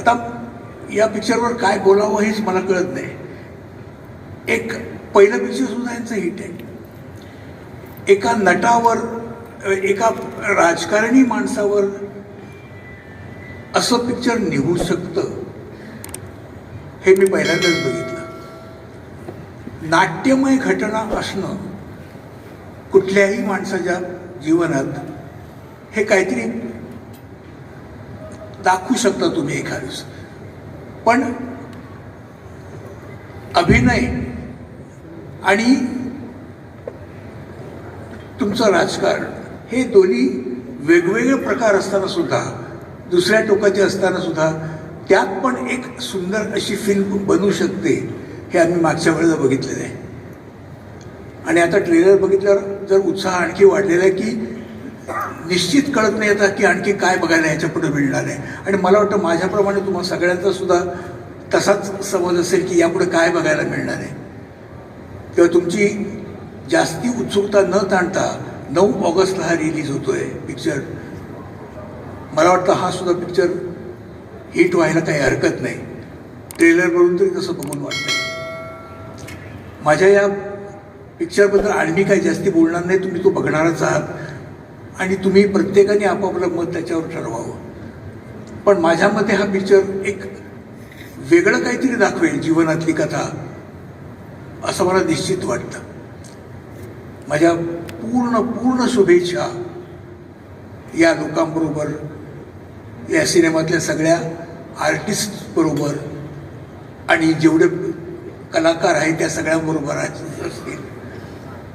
आता या पिक्चरवर काय बोलावं हेच मला कळत नाही. एक पहिलं पिक्चर सुद्धा यांचं हिट आहे. एका नटावर एका राजकारणी माणसावर असं पिक्चर निघू शकतं हे मी पहिल्यांदाच बघितलं. नाट्यमय घटना असणं कुठल्याही माणसाच्या जीवनात हे काहीतरी दाखवू शकता तुम्ही एखाद्यास पण अभिनय आणि तुमचं राजकारण हे दोन्ही वेगवेगळे प्रकार असताना सुद्धा दुसऱ्या टोकाचे असताना सुद्धा त्यात पण एक सुंदर अशी फिल्म बनू शकते हे आम्ही मागच्या वेळेला बघितलेलं आहे. आणि आता ट्रेलर बघितल्यावर जर उत्साह आणखी वाढलेला आहे की निश्चित कळत नाही आता की आणखी काय बघायला ह्याच्या पुढे मिळणार आहे. आणि मला वाटतं माझ्याप्रमाणे तुम्हाला सगळ्यांचा सुद्धा तसाच समज असेल की यापुढे काय बघायला मिळणार आहे. किंवा तुमची जास्ती उत्सुकता न ताणता नऊ ऑगस्टला हा रिलीज होतो आहे पिक्चर मला वाटतं हा सुद्धा पिक्चर हिट व्हायला काही हरकत नाही. ट्रेलरवरून तरी तसं बघून वाटतं माझ्या या पिक्चरबद्दल आणखी काही जास्ती बोलणार नाही तुम्ही तो बघणारच आहात. आणि तुम्ही प्रत्येकाने आपापलं मत त्याच्यावर ठरवावं. पण माझ्या मते हा पिक्चर एक वेगळं काहीतरी दाखवेल जीवनातली कथा असं मला निश्चित वाटतं. माझ्या पूर्ण पूर्ण शुभेच्छा या लोकांबरोबर या सिनेमातल्या सगळ्या आर्टिस्टबरोबर आणि जेवढे कलाकार आहेत त्या सगळ्यांबरोबर असतील.